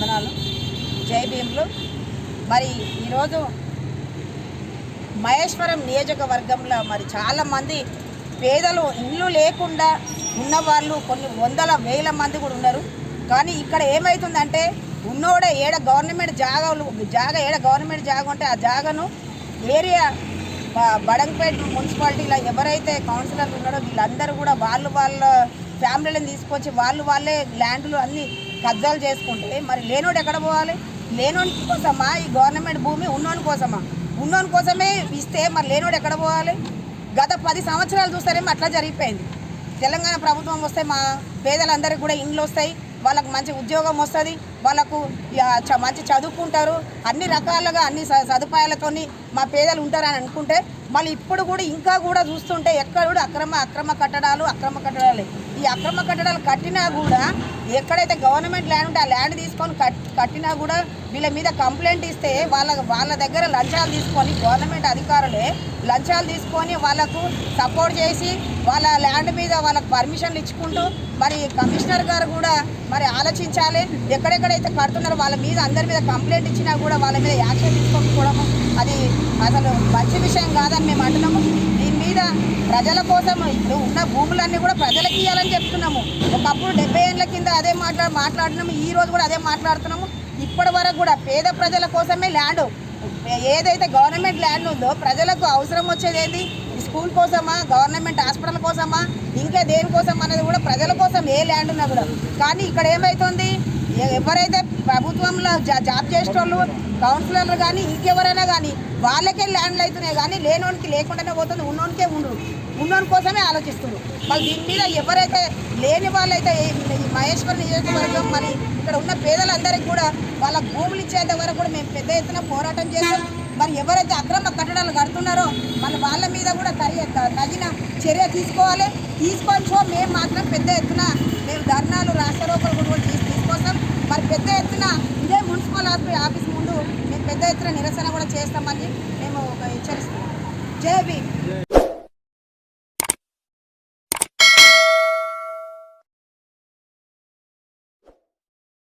వందనాలు. జై భీములు. మరి ఈరోజు మహేశ్వరం నియోజకవర్గంలో మరి చాలామంది పేదలు ఇండ్లు లేకుండా ఉన్నవాళ్ళు కొన్ని వందల వేల మంది కూడా ఉన్నారు. కానీ ఇక్కడ ఏమవుతుందంటే ఉన్నోడ ఏడ గవర్నమెంట్ జాగాలు జాగా ఏడ గవర్నమెంట్ జాగా ఉంటే ఆ జాగాను ఏరియా బడంపేట మున్సిపాలిటీలో ఎవరైతే కౌన్సిలర్లు ఉన్నారో వీళ్ళందరూ కూడా వాళ్ళు వాళ్ళ ఫ్యామిలీలను తీసుకొచ్చి వాళ్ళు వాళ్ళే ల్యాండ్లు అన్నీ కబ్జాలు చేసుకుంటే మరి లేనోడు ఎక్కడ పోవాలి? లేనోని కోసమా? ఈ గవర్నమెంట్ భూమి ఉన్నోని కోసమా? ఉన్నోని కోసమే ఇస్తే మరి లేనోడు ఎక్కడ పోవాలి? గత పది సంవత్సరాలు చూస్తారేమో అట్లా జరిగిపోయింది. తెలంగాణ ప్రభుత్వం వస్తే మా పేదలందరికీ కూడా ఇండ్లు వస్తాయి వాళ్ళకు మంచి ఉద్యోగం వస్తుంది వాళ్ళకు మంచి చదువుకుంటారు అన్ని రకాలుగా అన్ని స- సదుపాయాలతోని మా పేదలు ఉంటారని అనుకుంటే మళ్ళీ ఇప్పుడు కూడా ఇంకా కూడా చూస్తుంటే ఎక్కడ కూడా అక్రమ అక్రమ కట్టడాలు అక్రమ కట్టడాలు. ఈ అక్రమ కట్టడాలు కట్టినా కూడా ఎక్కడైతే గవర్నమెంట్ ల్యాండ్ ఉంటే ఆ ల్యాండ్ తీసుకొని కట్టినా కూడా వీళ్ళ మీద కంప్లైంట్ ఇస్తే వాళ్ళ వాళ్ళ దగ్గర లంచాలు తీసుకొని గవర్నమెంట్ అధికారులే లంచాలు తీసుకొని వాళ్ళకు సపోర్ట్ చేసి వాళ్ళ ల్యాండ్ మీద వాళ్ళకు పర్మిషన్లు ఇచ్చుకుంటూ మరి కమిషనర్ గారు కూడా మరి ఆలోచించాలి. ఎక్కడెక్కడైతే కడుతున్నారో వాళ్ళ మీద అందరి మీద కంప్లైంట్ ఇచ్చినా కూడా వాళ్ళ మీద యాక్షన్ తీసుకోకపోవడం అది అసలు మంచి విషయం కాదని మేము అంటున్నాము. దీని మీద ప్రజల కోసం ఇప్పుడు ఉన్న భూములన్నీ కూడా ప్రజలకి ఇవ్వాలని చెప్తున్నాము. ఒకప్పుడు డెబ్బై ఏళ్ళ కింద అదే మాట్లా మాట్లాడినాము. ఈ రోజు కూడా అదే మాట్లాడుతున్నాము. ఇప్పటి వరకు కూడా పేద ప్రజల కోసమే ల్యాండ్. ఏదైతే గవర్నమెంట్ ల్యాండ్ ఉందో ప్రజలకు అవసరం వచ్చేది ఏంటి స్కూల్ కోసమా? గవర్నమెంట్ హాస్పిటల్ కోసమా? ఇంకా దేనికోసం అనేది కూడా ప్రజల కోసం ఏ ల్యాండ్ ఉన్నా కూడా. కానీ ఇక్కడ ఏమవుతుంది ఎవరైతే ప్రభుత్వంలో జా- జాబ్ చేసేటోళ్ళు కౌన్సిలర్లు కానీ ఇంకెవరైనా కానీ వాళ్ళకే ల్యాండ్లు అవుతున్నాయి కానీ లేనోనికి లేకుండానే పోతుంది ఉన్నోనికే ఉండు. ఉన్నోని కోసమే ఆలోచిస్తున్నారు. మళ్ళీ దీని మీద ఎవరైతే లేని వాళ్ళైతే మహేశ్వర నియోజకవర్గం మరి ఇక్కడ ఉన్న పేదలందరికీ కూడా వాళ్ళ భూములు ఇచ్చేంత వరకు కూడా మేము పెద్ద ఎత్తున పోరాటం చేస్తాం. మరి ఎవరైతే అక్రమ కట్టడాలు కడుతున్నారో మన వాళ్ళ మీద కూడా తరి తగిన చర్య తీసుకోవాలి. తీసుకొని మేము మాత్రం పెద్ద ఎత్తున మేము ధర్నాలు రాష్ట్ర కూడా తీసి పెద్ద ఎత్తున ఇదే మున్సిపల్ ఆఫీ- ఆఫీస్ ముందు మేము పెద్ద ఎత్తున నిరసన కూడా చేస్తామని మేము ఒక హెచ్చరిస్తున్నాం. జై భీమ్.